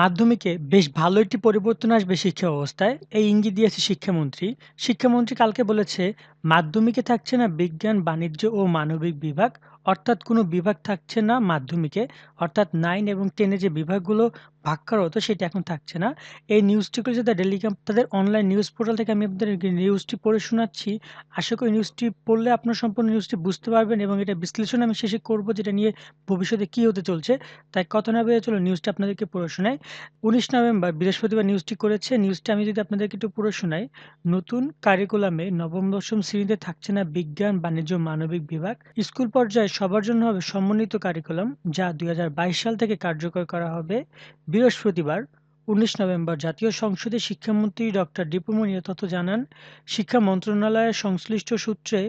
মাধ্যমিকে বেশ ভালো একটি পরিবর্তন আসবে শিক্ষা ব্যবস্থায়, এই ইঙ্গিত দিয়েছে শিক্ষামন্ত্রী। শিক্ষামন্ত্রী কালকে বলেছে, মাধ্যমিকে থাকছে না বিজ্ঞান, বাণিজ্য ও মানবিক বিভাগ। অর্থাৎ কোনো বিভাগ থাকছে না মাধ্যমিকে। অর্থাৎ নাইন এবং টেনে যে বিভাগগুলো ভাগ করা হতো সেটা এখন থাকছে না। এই নিউজটি করেছে দ্য ক্যাম্প তাদের অনলাইন নিউজ পোর্টাল থেকে আমি আপনাদেরকে নিউজটি পড়ে শোনাচ্ছি। আশা করি নিউজটি পড়লে আপনার সম্পূর্ণ নিউজটি বুঝতে পারবেন এবং এটা বিশ্লেষণ আমি শেষে করব যেটা নিয়ে ভবিষ্যতে কী হতে চলছে। তাই কথা না বাড়িয়ে চলো নিউজটা আপনাদেরকে পড়ে শোনাই। ১৯ নভেম্বর বৃহস্পতিবার নিউজটি করেছে। নিউজটা আমি যদি আপনাদেরকে একটু পড়ে শোনাই। নতুন কারিকুলামে নবম-দশম শ্রেণীতে থাকছে না বিজ্ঞান, বাণিজ্য, মানবিক বিভাগ। স্কুল পর্যায়ে সবার জন্য হবে সমন্বিত কারিকুলাম যা ২০২২ সাল থেকে কার্যকর করা হবে। বৃহস্পতিবার ১৯ নভেম্বর জাতীয় সংসদে শিক্ষামন্ত্রী ডক্টর দীপু এ তথ্য জানান। শিক্ষা মন্ত্রণালয়ের সংশ্লিষ্ট সূত্রে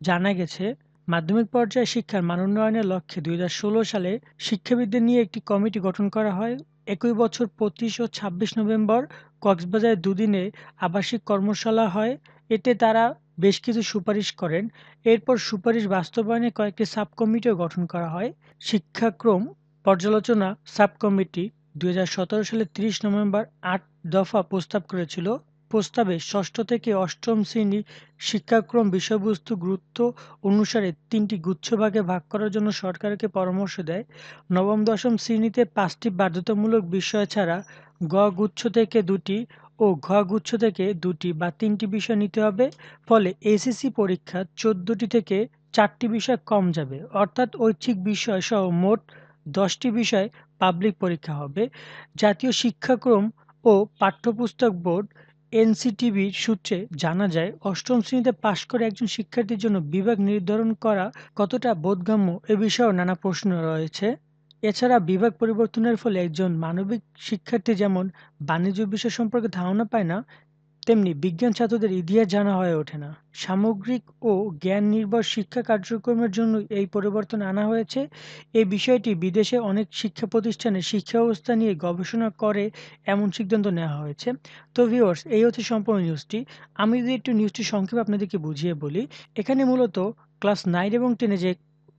জানা গেছে, মাধ্যমিক পর্যায়ে শিক্ষার মান উন্নয়নের লক্ষ্যে ২০১৬ সালে শিক্ষাবিদদের নিয়ে একটি কমিটি গঠন করা হয়। একই বছর ২৫ ও ২৬ নভেম্বর কক্সবাজারে দুদিনে আবাসিক কর্মশালা হয়। এতে তারা বেশ কিছু সুপারিশ করেন। এরপর সুপারিশ বাস্তবায়নে কয়েকটি সাব কমিটিও গঠন করা হয়। শিক্ষাক্রম পর্যালোচনা সাব কমিটি ২০১৭ সালের ৩০ নভেম্বর আট দফা প্রস্তাব করেছিল। প্রস্তাবে ষষ্ঠ থেকে অষ্টম শ্রেণি শিক্ষাক্রম বিষয়বস্তু গুরুত্ব অনুসারে তিনটি গুচ্ছভাগে ভাগ করার জন্য সরকারকে পরামর্শ দেয়। নবম-দশম শ্রেণীতে পাঁচটি বাধ্যতামূলক বিষয় ছাড়া গ গুচ্ছ থেকে দুটি ও ঘ গুচ্ছ থেকে দুটি বা তিনটি বিষয় নিতে হবে। ফলে এসএসসি পরীক্ষা ১৪টি থেকে চারটি বিষয় কম যাবে। অর্থাৎ ঐচ্ছিক বিষয়সহ মোট দশটি বিষয় পাবলিক পরীক্ষা হবে। জাতীয় শিক্ষাক্রম ও পাঠ্যপুস্তক বোর্ড এনসিটিবির সূত্রে জানা যায়, অষ্টম শ্রেণীতে পাশ করে একজন শিক্ষার্থীর জন্য বিভাগ নির্ধারণ করা কতটা বোধগম্য এ বিষয়েও নানা প্রশ্ন রয়েছে। এছাড়া বিভাগ পরিবর্তনের ফলে একজন মানবিক শিক্ষার্থী যেমন বাণিজ্য বিষয় সম্পর্কে ধারণা পায় না, তেমনি বিজ্ঞান ছাত্রদের ইতিহাস জানা হয়ে ওঠে না। সামগ্রিক ও জ্ঞান নির্ভর শিক্ষা কার্যক্রমের জন্য এই পরিবর্তন আনা হয়েছে। এই বিষয়টি বিদেশে অনেক শিক্ষা প্রতিষ্ঠানে শিক্ষা ব্যবস্থা নিয়ে গবেষণা করে এমন সিদ্ধান্ত নেওয়া হয়েছে। তো ভিউয়ার্স এই হচ্ছে সম্পূর্ণ নিউজটি। আমি যদি একটু নিউজটি সংক্ষেপে আপনাদেরকে বুঝিয়ে বলি, এখানে মূলত ক্লাস নাইন এবং টেনে যে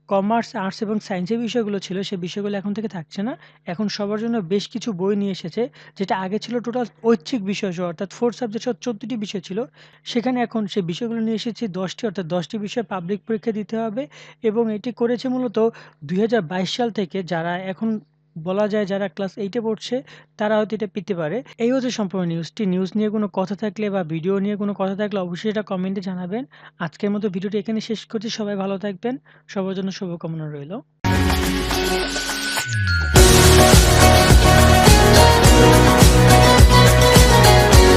কমার্স, আর্টস এবং সায়েন্সের বিষয়গুলো ছিল সে বিষয়গুলো এখন থেকে থাকছে না। এখন সবার জন্য বেশ কিছু বই নিয়ে এসেছে। যেটা আগে ছিল টোটাল ঐচ্ছিক বিষয়সহ অর্থাৎ ফোর সাবজেক্ট সহ চোদ্দটি বিষয় ছিল। সেখানে এখন সে বিষয়গুলো নিয়ে এসেছে দশটি অর্থাৎ ১০ টি বিষয়ে পাবলিক পরীক্ষা দিতে হবে এবং এটি করেছে মূলত দুই হাজার বাইশ সাল থেকে যারা এখন বলা যায় যারা ক্লাস এইটে পড়ছে, তারা হয়তো এটা পেতে পারে। এই হচ্ছে সম্পূর্ণ নিউজটি। নিউজ নিয়ে কোনো কথা থাকলে বা ভিডিও নিয়ে কোনো কথা থাকলে অবশ্যই এটা কমেন্টে জানাবেন। আজকের মতো ভিডিওটি এখানে শেষ করছি। সবাই ভালো থাকবেন। সবার জন্য শুভকামনা রইল।